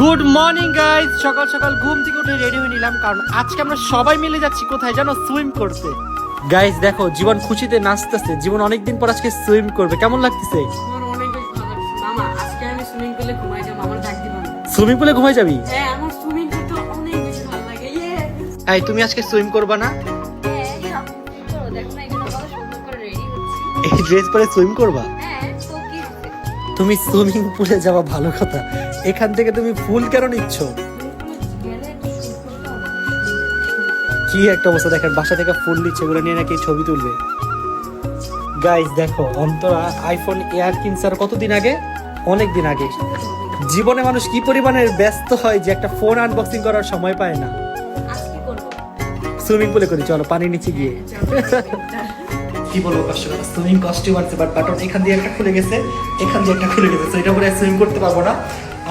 Good morning guys সকাল সকাল ঘুম থেকে উঠে রেডি হয়ে নিলাম কারণ আজকে আমরা সবাই মিলে যাচ্ছি কোথায় জানো? সুইম করতে। গাইস দেখো জীবন খুশিতে নাচতেছে। জীবন অনেকদিন পর আজকে সুইম করবে। কেমন লাগতেছে? সুইমিং পুলে ঘুমাই যাব হ্যাঁ এই তুমি আজকে সুইম করবা না? হ্যাঁ, এই ড্রেস পরে সুইম করবা? তুমি সুইমিং পুলে যাওয়া ভালো কথা। এখান থেকে তুমি ফুল কেন নিচ্ছ? কি একটা অবস্থা দেখেন বাসা থেকে ফুল নিচ্ছে এগুলো নিয়ে নাকি ছবি তুলবে। গাইস দেখো অন্তরা আইফোন এয়ার কিনছে আর কতদিন আগে? অনেক দিন আগে। জীবনে মানুষ কি পরিমাণে ব্যস্ত হয় যে একটা ফোন আনবক্সিং করার সময় পায় না। সুইমিং পুলে করি চলো পানির নিচে গিয়ে। কি বলব কষ্ট সুইমিং কস্টিউম আছে বাট বাটন এখান দিয়ে একটা খুলে গেছে এখান দিয়ে একটা খুলে গেছে তো এটা পরে সুইমিং করতে পারব না।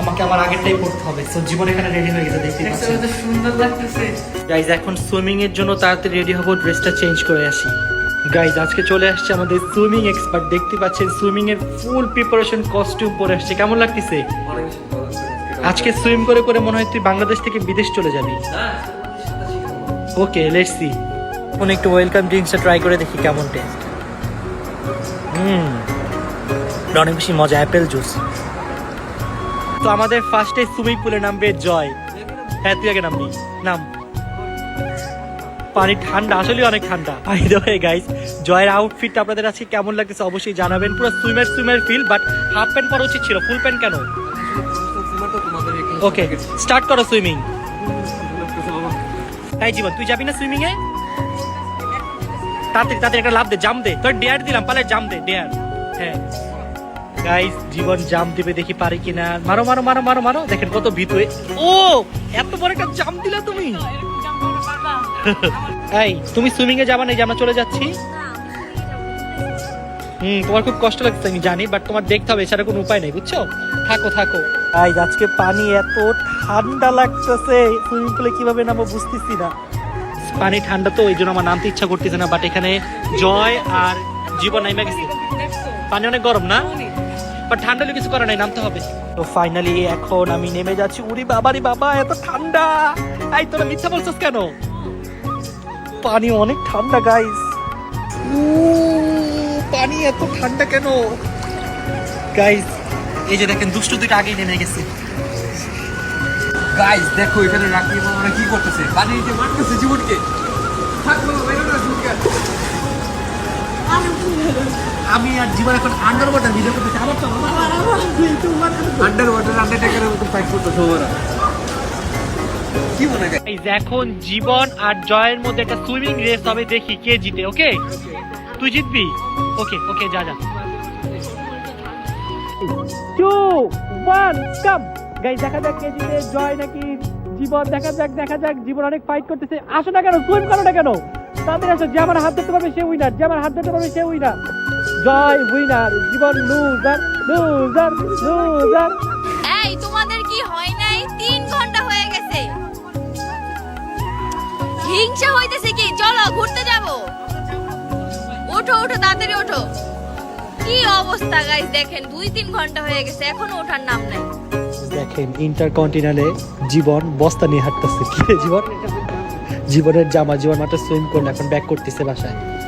আমাকে আমার আগেরটাই করতে হবে সো জীবন এখানে রেডি হয়ে গেছে দেখতে পাচ্ছি সুন্দর লাগতেছে। গাইজ এখন সুইমিং এর জন্য তাড়াতাড়ি রেডি হব ড্রেসটা চেঞ্জ করে আসি। গাইজ আজকে চলে আসছে আমাদের সুইমিং এক্সপার্ট দেখতে পাচ্ছেন সুইমিং এর ফুল প্রিপারেশন কস্টিউম পরে আসছে কেমন লাগতেছে? আজকে সুইম করে করে মনে হয় তুই বাংলাদেশ থেকে বিদেশ চলে যাবি। ওকে লেটস সি এখন একটু ওয়েলকাম ড্রিঙ্কসটা ট্রাই করে দেখি কেমন টেস্ট হুম অনেক বেশি মজা অ্যাপেল জুস তো আমাদের ফার্স্টে সুইমিং পুলে নামবে জয়। হ্যাঁ তুই আগে নামবি। নাম। পানি ঠান্ডা আসলে অনেক ঠান্ডা। বাই দ্য ওয়ে গাইস জয়ের আউটফিট আপনাদের আজকে কেমন লাগতেছে অবশ্যই জানাবেন। পুরো swimmer swimmer feel but half pant পরা উচিত ছিল। ফুল প্যান্ট কেন? ওকে স্টার্ট করো সুইমিং তাই জীবন, তুই যাবি না সুইমিং এ তাড়াতাড়ি তাড়াতাড়ি লাভ দে, জাম দে। তোর ডেয়ার দিলাম, পালে জাম দে ডেয়ার হ্যাঁ। গাইস জীবন জাম দিবে দেখি পারি কিনা। মারো মারো মারো মারো মারো। দেখেন কত ভীতু ও, এত বড় একটা জাম দিলা তুমি। এই, তুমি সুইমিং এ যাবা আমরা চলে যাচ্ছি? হুম, তোমার খুব কষ্ট লাগছে, আমি জানি বাট তোমার দেখতে হবে, এছাড়া কোনো উপায় নেই, বুঝছ? থাকো থাকো। আজ আজকে পানি এত ঠান্ডা লাগতেছে সুইমিং পুলে কীভাবে নামো বুঝতেছি না। পানি ঠান্ডা তো ওই জন্য আমার নামতে ইচ্ছা করতেছে না বাট এখানে জয় আর জীবন নাইমা গেছে। পানি অনেক গরম না? বাট ঠান্ডা হলে কিছু করার নাই, নামতে হবে। তো ফাইনালি এখন আমি নেমে যাচ্ছি। উরি বাবারি বাবা, এত ঠান্ডা! এই, তোরা মিথ্যা বলছিস কেন? পানি অনেক ঠান্ডা গাইস পানি এত ঠান্ডা কেন? গাইস এই যে দেখেন, দুষ্টু দুইটা আগেই নেমে গেছে। গাইস দেখো এখানে রাকি মামারা কি করতেছে? পানিতে মারতেছে জীবনকে। আমি আর জীবন এখন আন্ডার ওয়াটার ভিডিও করতেছি। আবার তো আন্ডার ওয়াটার আন্ডারটেকারের মতো ফাইট করতেছে ওরা। এখন জীবন আর জয়ের মধ্যে একটা সুইমিং রেস হবে দেখি কে জিতে ওকে তুই জিতবি? ওকে ওকে যা যা। টু ওয়ান কাম গাইস দেখা যাক কে জিতে। জয় নাকি জীবন? দেখা যাক দেখা যাক। জীবন অনেক ফাইট করতেছে। আসো না কেন? সুইম করো না কেন? তাদের আসো। যে আমার হাত ধরতে পারবে, সে উইনার যে আমার হাত ধরতে পারবে, সে উইনার জয় উইনার জীবন লুজার লুজার লুজার এই, তোমাদের কি হয় নাই? তিন ঘণ্টা হয়ে গেছে। হিংসা হইতেছে কি? চলো, ঘুরতে যাব। ওঠো ওঠো, তাড়াতাড়ি ওঠো। কি অবস্থা গাইস দেখেন, দুই, তিন ঘণ্টা হয়ে গেছে। এখনও ওঠার নাম নাই। দেখেন ইন্টারকন্টিনেন্টালে জীবন, বস্তা নিয়ে হাঁটতেছে। জীবন? জীবনের জামা জীবন মাত্র সুইম করলে এখন ব্যাক করতেছে বাসায়।